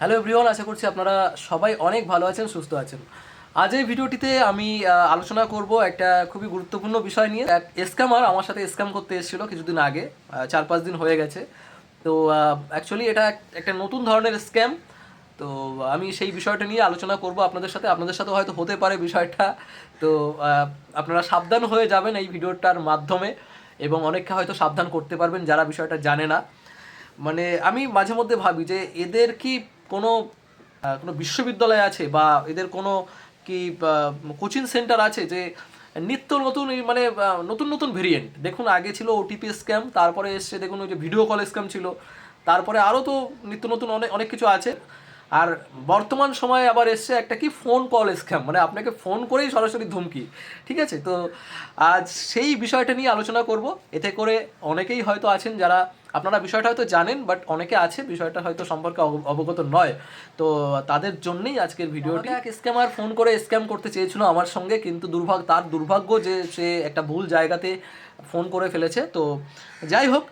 Hello everyone আশা করছি আপনারা সবাই অনেক ভালো আছেন, সুস্থ আছেন। আজ এই ভিডিওটিতে আমি আলোচনা করব একটা খুবই গুরুত্বপূর্ণ বিষয় নিয়ে। এক স্ক্যামার আমার সাথে স্ক্যাম করতে এসেছিল কিছুদিন আগে চার পাঁচ দিন হয়ে গেছে। তো অ্যাকচুয়ালি এটা একটা নতুন ধরনের স্ক্যাম তো, আমি সেই বিষয়টা নিয়ে আলোচনা করব আপনাদের সাথে। আপনাদের সাথে হয়তো হতে পারে বিষয়টা। তো আপনারা সাবধান হয়ে যাবেন এই ভিডিওটার মাধ্যমে এবং অনেককে হয়তো সাবধান করতে পারবেন যারা বিষয়টা জানে না। মানে আমি মাঝে মধ্যে ভাবি যে এদের কি কোনো কোনো বিশ্ববিদ্যালয় আছে বা এদের কোনো কি কোচিং সেন্টার আছে যে নিত্য নতুন মানে নতুন নতুন ভেরিয়েন্ট? দেখুন, আগে ছিল ওটিপি স্ক্যাম তারপরে এসছে দেখুন ওই যে ভিডিও কল স্ক্যাম ছিল। তারপরে আরও তো নিত্য নতুন অনেক অনেক কিছু আছে। আর বর্তমান সময়ে আবার এসছে একটা কি ফোন কল স্ক্যাম মানে আপনাকে ফোন করেই সরাসরি ধুমকি, ঠিক আছে? তো আজ সেই বিষয়টা নিয়ে আলোচনা করব। এতে করে অনেকেই হয়তো আছেন যারা আপনারা বিষয়টা হয়তো জানেন বাট অনেকে আছে, বিষয়টা হয়তো সম্পর্কে অব- অবগত নয়। তো তাদের জন্যই আজকের ভিডিওটি। এক স্ক্যামার ফোন করে স্ক্যাম করতে চেয়েছিল আমার সঙ্গে, কিন্তু দুর্ভাগ্য তার দুর্ভাগ্য যে সে একটা ভুল জায়গাতে ফোন করে ফেলেছে। তো যাই হোক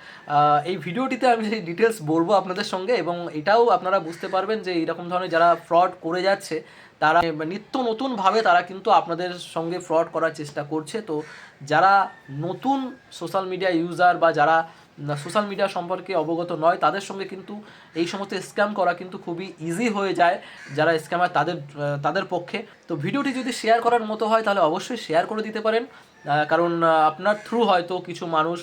এই ভিডিওটিতে আমি সেই ডিটেলস বলব আপনাদের সঙ্গে এবং এটাও আপনারা বুঝতে পারবেন যে এরকম ধরনের যারা ফ্রড করে যাচ্ছে, তারা নিত্য নতুনভাবে তারা কিন্তু আপনাদের সঙ্গে ফ্রড করার চেষ্টা করছে। তো যারা নতুন সোশ্যাল মিডিয়া ইউজার বা যারা সোশ্যাল মিডিয়া সম্পর্কে অবগত নয়। তাদের সঙ্গে কিন্তু এই সমস্ত স্ক্যাম করা কিন্তু খুবই ইজি হয়ে যায়, যারা স্ক্যামার তাদের তাদের পক্ষে। তো ভিডিওটি যদি শেয়ার করার মতো হয়, তাহলে অবশ্যই শেয়ার করে দিতে পারেন কারণ আপনার থ্রু হয়তো কিছু মানুষ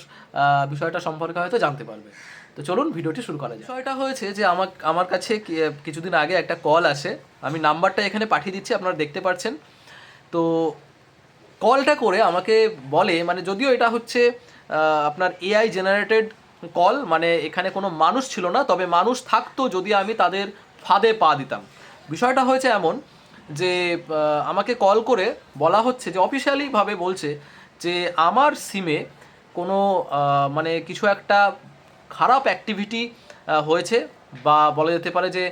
বিষয়টা সম্পর্কে হয়তো জানতে পারবে। তো চলুন ভিডিওটি শুরু করা যায় বিষয়টা হয়েছে যে আমার আমার কাছে কিছুদিন আগে একটা কল আসে। আমি নাম্বারটা এখানে পাঠিয়ে দিচ্ছি, আপনারা দেখতে পাচ্ছেন তো কলটা করে আমাকে বলে মানে যদিও এটা হচ্ছে আপনার এআই জেনারেটেড কল মানে এখানে কোনো মানুষ ছিল না, তবে মানুষ থাকতো যদি আমি তাদের ফাঁদে পা দিতাম। বিষয়টা হয়েছে এমন যে আমাকে কল করে বলা হচ্ছে যে অফিসিয়ালিভাবে বলছে যে, আমার সিমে কোনো মানে কিছু একটা খারাপ অ্যাক্টিভিটি হয়েছে বা বলা যেতে পারে যে,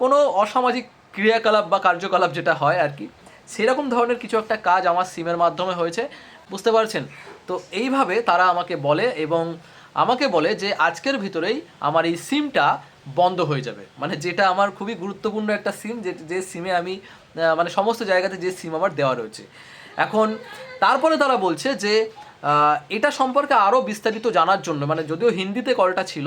কোনো অসামাজিক ক্রিয়াকলাপ বা কার্যকলাপ যেটা হয় আর কি সেরকম ধরনের কিছু একটা কাজ আমার সিমের মাধ্যমে হয়েছে, বুঝতে পারছেন? তো এইভাবে তারা আমাকে বলে এবং আমাকে বলে যে আজকের ভিতরেই আমার এই সিমটা বন্ধ হয়ে যাবে। মানে যেটা আমার খুবই গুরুত্বপূর্ণ একটা সিম, যে যে সিমে আমি মানে সমস্ত জায়গাতে যে সিম আমার দেওয়া রয়েছে। এখন তারপরে তারা বলছে যে এটা সম্পর্কে আরও বিস্তারিত জানার জন্য মানে যদিও হিন্দিতে কলটা ছিল,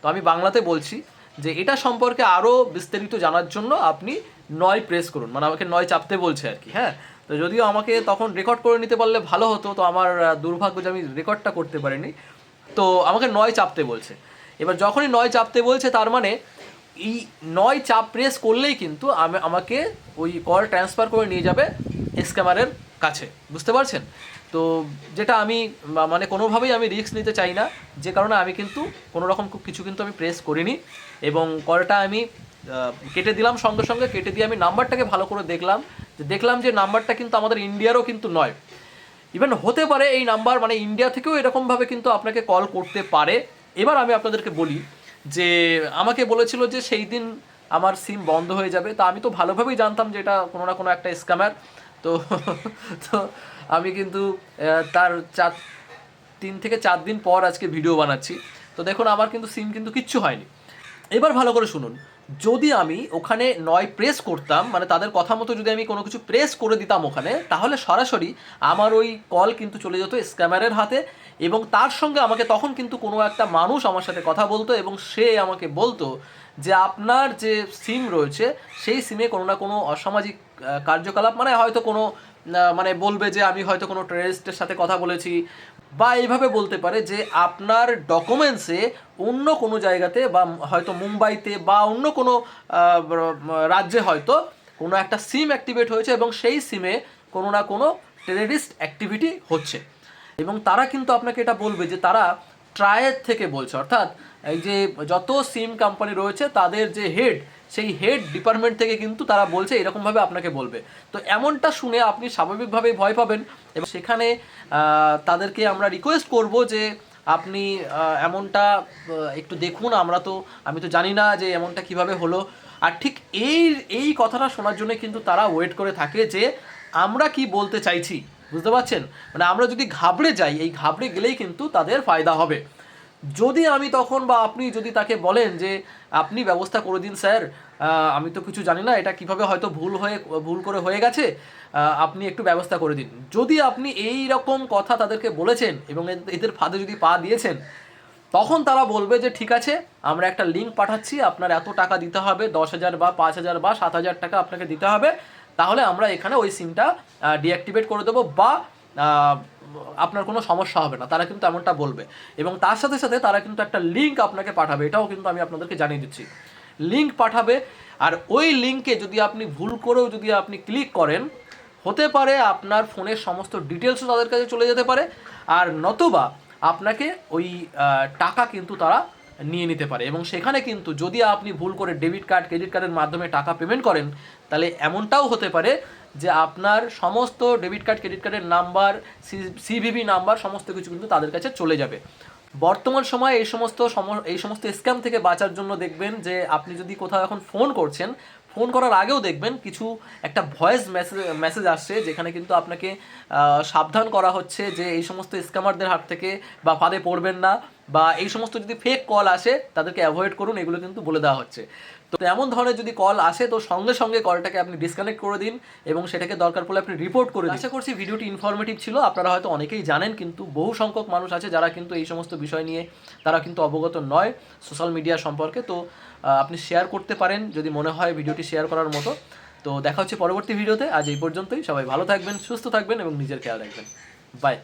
তো আমি বাংলাতে বলছি যে এটা সম্পর্কে আরও বিস্তারিত জানার জন্য আপনি নয় প্রেস করুন মানে আমাকে নয় চাপতে বলছে আর কি হ্যাঁ? তো যদিও আমাকে তখন রেকর্ড করে নিতে পারলে ভালো হতো, তো আমার দুর্ভাগ্য যে আমি রেকর্ডটা করতে পারিনি। তো আমাকে নয় চাপতে বলছে। এবার যখনই নয় চাপতে বলছে, তার মানে এই নয় চাপ প্রেস করলেই কিন্তু আমি, আমাকে ওই কল ট্রান্সফার করে নিয়ে যাবে স্ক্যামারের কাছে। বুঝতে পারছেন? তো যেটা আমি মানে কোনোভাবেই আমি রিস্ক নিতে চাই না, যে কারণে আমি কিন্তু কোনো রকম কিছু কিন্তু আমি প্রেস করিনি এবং কলটা আমি কেটে দিলাম সঙ্গে সঙ্গে, কেটে দিয়ে আমি নাম্বারটাকে ভালো করে দেখলাম। যে দেখলাম যে নাম্বারটা কিন্তু আমাদের ইন্ডিয়ারও কিন্তু নয়। ইভেন হতে পারে এই নাম্বার মানে ইন্ডিয়া থেকেও এরকমভাবে কিন্তু আপনাকে কল করতে পারে। এবার আমি আপনাদেরকে বলি যে, আমাকে বলেছিল যে সেই দিন আমার সিম বন্ধ হয়ে যাবে। তা আমি তো ভালোভাবেই জানতাম যে এটা কোনো না কোনো একটা স্ক্যামার। তো তো আমি কিন্তু তার চার, তিন থেকে চার দিন পর আজকে ভিডিও বানাচ্ছি। তো দেখুন, আমার কিন্তু সিম কিন্তু কিচ্ছু হয়নি। এবার ভালো করে শুনুন। যদি আমি ওখানে নয় প্রেস করতাম মানে তাদের কথা মতো যদি আমি কোনো কিছু প্রেস করে দিতাম ওখানে, তাহলে সরাসরি আমার ওই কল কিন্তু চলে যেত স্ক্যামারের হাতে এবং তার সঙ্গে আমাকে তখন কিন্তু কোনো একটা মানুষ আমার সাথে কথা বলতো এবং সে আমাকে বলতো যে আপনার যে সিম রয়েছে, সেই সিমে কোনো না কোনো অসামাজিক কার্যকলাপ মানে হয়তো কোনো মানে বলবে যে আমি হয়তো কোনো টেররিস্টের সাথে কথা বলেছি বা এইভাবে বলতে পারে যে আপনার ডকুমেন্টসে অন্য কোনো জায়গাতে বা হয়তো মুম্বাইতে বা অন্য কোনো রাজ্যে হয়তো কোনো একটা সিম অ্যাক্টিভেট হয়েছে এবং সেই সিমে কোনো না কোনো টেররিস্ট অ্যাক্টিভিটি হচ্ছে। এবং তারা কিন্তু আপনাকে এটা বলবে যে তারা ট্রায়ের থেকে বলছে। অর্থাৎ এই যে যত সিম কোম্পানি রয়েছে, তাদের যে হেড সেই হেড ডিপার্টমেন্ট থেকে কিন্তু তারা বলছে, এরকমভাবে আপনাকে বলবে। তো এমনটা শুনে আপনি স্বাভাবিকভাবেই ভয় পাবেন এবং সেখানে তাদেরকে আমরা রিকোয়েস্ট করব যে আপনি এমনটা একটু দেখুন আমরা তো, আমি তো জানি না যে এমনটা কীভাবে হলো। আর ঠিক এই এই কথাটা শোনার জন্য কিন্তু তারা ওয়েট করে থাকে যে আমরা কি বলতে চাইছি। বুঝতে পারছেন? মানে আমরা যদি ঘাবড়ে যাই, এই ঘাবড়ে গেলেই কিন্তু তাদের ফায়দা হবে। যদি আমি তখন বা আপনি যদি তাকে বলেন যে, আপনি ব্যবস্থা করে দিন স্যার আমি তো কিছু জানি না, এটা কীভাবে হয়তো ভুল হয়ে, ভুল করে হয়ে গেছে আপনি একটু ব্যবস্থা করে দিন। যদি আপনি এই রকম কথা তাদেরকে বলেছেন এবং এদ- এদের ফাঁদে যদি পা দিয়েছেন, তখন তারা বলবে যে, ঠিক আছে, আমরা একটা লিঙ্ক পাঠাচ্ছি, আপনার এত টাকা দিতে হবে, দশ হাজার বা পাঁচ হাজার বা সাত হাজার টাকা আপনাকে দিতে হবে তাহলে আমরা এখানে ওই সিমটা ডিঅ্যাক্টিভেট করে দেবো বা আপনার কোনো সমস্যা হবে না, তারা কিন্তু এমনটা বলবে। এবং তার সাথে সাথে তারা কিন্তু একটা লিঙ্ক আপনাকে পাঠাবে, এটাও কিন্তু আমি আপনাদেরকে জানিয়ে দিচ্ছি। লিঙ্ক পাঠাবে, আর ওই লিঙ্কে যদি আপনি ভুল করেও যদি আপনি ক্লিক করেন, হতে পারে আপনার ফোনের সমস্ত ডিটেলসও তাদের কাছে চলে যেতে পারে, আর নতুবা আপনাকে ওই টাকা কিন্তু তারা নিয়ে নিতে পারে। এবং সেখানে কিন্তু যদি আপনি ভুল করে ডেবিট কার্ড ক্রেডিট কার্ডের মাধ্যমে টাকা পেমেন্ট করেন, তাহলে এমনটাও হতে পারে যে আপনার সমস্ত ডেবিট কার্ড ক্রেডিট কার্ডের নাম্বার সিভিভি নাম্বার সমস্ত কিছু কিন্তু তাদের কাছে চলে যাবে। বর্তমান সময়ে এই সমস্ত সম- এই সমস্ত স্ক্যাম থেকে বাঁচার জন্য দেখবেন যে আপনি যদি কোথাও এখন ফোন করছেন ফোন করার আগেও দেখবেন কিছু একটা ভয়েস মেসেজ মেসেজ আসছে যেখানে কিন্তু আপনাকে সাবধান করা হচ্ছে যে এই সমস্ত স্ক্যামারদের হাত থেকে বা ফাঁদে পড়বেন না। বা এই সমস্ত যদি ফেক কল আসে, তাদেরকে অ্যাভয়েড করুন, এগুলো কিন্তু বলে দেওয়া হচ্ছে। তো এমন ধরনের যদি কল আসে, তো সঙ্গে সঙ্গে কলটাকে আপনি ডিসকানেক্ট করে দিন এবং সেটাকে দরকার পড়লে আপনি রিপোর্ট করে আশা করছি ভিডিওটি ইনফরমেটিভ ছিল, আপনারা হয়তো অনেকেই জানেন, কিন্তু বহু সংখ্যক মানুষ আছে যারা কিন্তু এই সমস্ত বিষয় নিয়ে তারা কিন্তু অবগত নয় সোশ্যাল মিডিয়া সম্পর্কে। তো আপনি শেয়ার করতে পারেন, যদি মনে হয় ভিডিওটি শেয়ার করার মতো। তো দেখা হচ্ছে পরবর্তী ভিডিওতে। আজ এই পর্যন্তই। সবাই ভালো থাকবেন, সুস্থ থাকবেন এবং নিজের খেয়াল রাখবেন। বাই